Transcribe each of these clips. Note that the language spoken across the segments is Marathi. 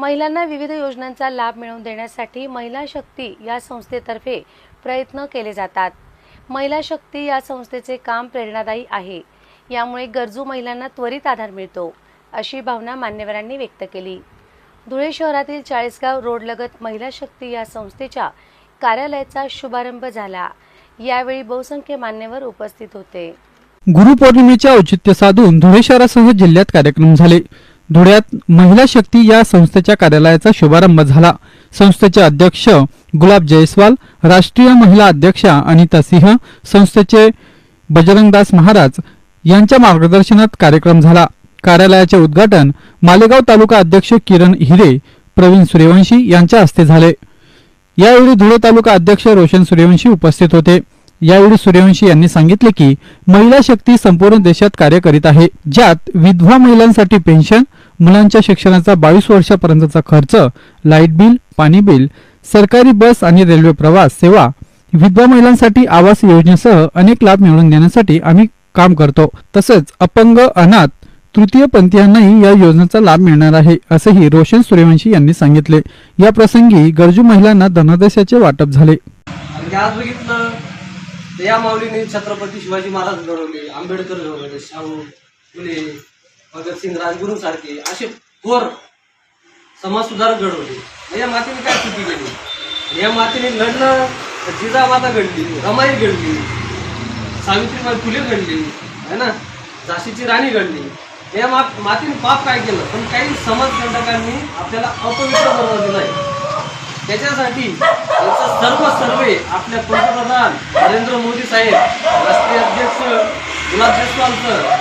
महिलांना विविध योजनांचा लाभ मिळवून देण्यासाठी महिला शक्ती या संस्थेतर्फे प्रयत्न केले जातात. महिला शक्ती या संस्थेचे काम प्रेरणादायी आहे. यामुळे गरजू महिलांना त्वरित आधार मिळतो अशी भावना मान्यवरांनी व्यक्त केली. धुळे शहरातील चाळीसगाव रोडलगत महिला शक्ती या संस्थेच्या कार्यालयाचा शुभारंभ झाला. यावेळी बहुसंख्य मान्यवर उपस्थित होते. गुरुपौर्णिमेचे औचित्य साधून धुळे शहरासह जिल्ह्यात कार्यक्रम झाले. धुळ्यात महिला शक्ती या संस्थेच्या कार्यालयाचा शुभारंभ झाला. संस्थेचे अध्यक्ष गुलाब जयस्वाल राष्ट्रीय महिला अध्यक्षा अनिता सिंह संस्थेचे बजरंगदास महाराज यांच्या मार्गदर्शनात कार्यक्रम झाला. कार्यालयाचे उद्घाटन मालेगाव तालुका अध्यक्ष किरण हिरे प्रवीण सूर्यवंशी यांच्या हस्ते झाले. यावेळी धुळे तालुका अध्यक्ष रोशन सूर्यवंशी उपस्थित होते. यावेळी सूर्यवंशी यांनी सांगितले की महिला शक्ती संपूर्ण देशात कार्य करीत आहे ज्यात विधवा महिलांसाठी पेन्शन मुलांच्या शिक्षणाचा बावीस वर्षापर्यंतचा खर्च लाइट बिल पाणी बिल सरकारी बस आणि रेल्वे प्रवास सेवा विधवा महिलांसाठी आवास योजनेसह अनेक लाभ मिळवून देण्यासाठी आम्ही काम करतो. तसेच अपंग अनाथ तृतीय पंथीयांनाही या योजनेचा लाभ मिळणार आहे असेही रोशन सूर्यवंशी यांनी सांगितले. या प्रसंगी गरजू महिलांना धनादेशाचे वाटप झाले. आज बघितलं या माऊलीने छत्रपती शिवाजी महाराज घडवले आंबेडकर घडवले शाहू फुले भगतसिंग राजगुरू सारखे असे थोर समाजसुधारक घडवले. या मातेने काय चुकी केली? या मातेने लढलं जिजामाता घडली रमाई घडली सावित्रीबाई फुले घडली है ना? झाशीची राणी घडली. या मा मातीने पाप काय केलं? पण काही समाजकंटकांनी आपल्याला अपवित्र बनवलं नाही. त्याच्यासाठी याचा सर्व सर्वे आपल्या पंतप्रधान नरेंद्र मोदी साहेब राष्ट्रीय अध्यक्ष गुलाब जयस्वाल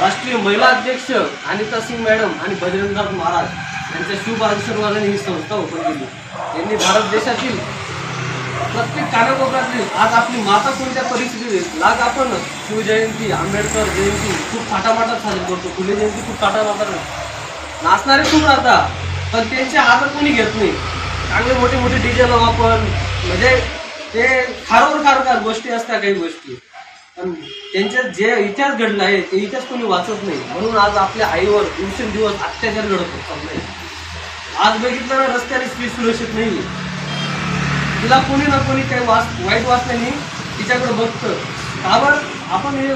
राष्ट्रीय महिला अध्यक्ष अनिता सिंग मॅडम आणि बजरंगनाथ महाराज यांच्या शुभ आशीर्वादाने ही संस्था ओपन केली. यांनी भारत देशातील प्रत्येक कानाकोपऱ्यातली आज आपली माता कोणत्या परिस्थितीत लाग आपण शिवजयंती आंबेडकर जयंती खूप थाटामाटात साजरी करतो. फुले जयंती खूप थाटामाटात नाचणारे खूप राहतात पण त्यांचे आदर कोणी घेत नाही? चांगले मोठे मोठे डीजे लावू आपण म्हणजे ते खारोवर खारोखार गोष्टी असतात काही गोष्टी. त्यांच्यात जे इतिहास घडला आहे ते इतिहास कोणी वाचत नाही. म्हणून आज आपल्या आईवर दिवसेंदिवस अत्याचार घडत चाललाय आज बघितलं ना रस्त्याने स्त्री सुरक्षित नाही तिला कोणी ना कोणी काही वाच वाईट वाचल्याने तिच्याकडे बघतं. का आपण हे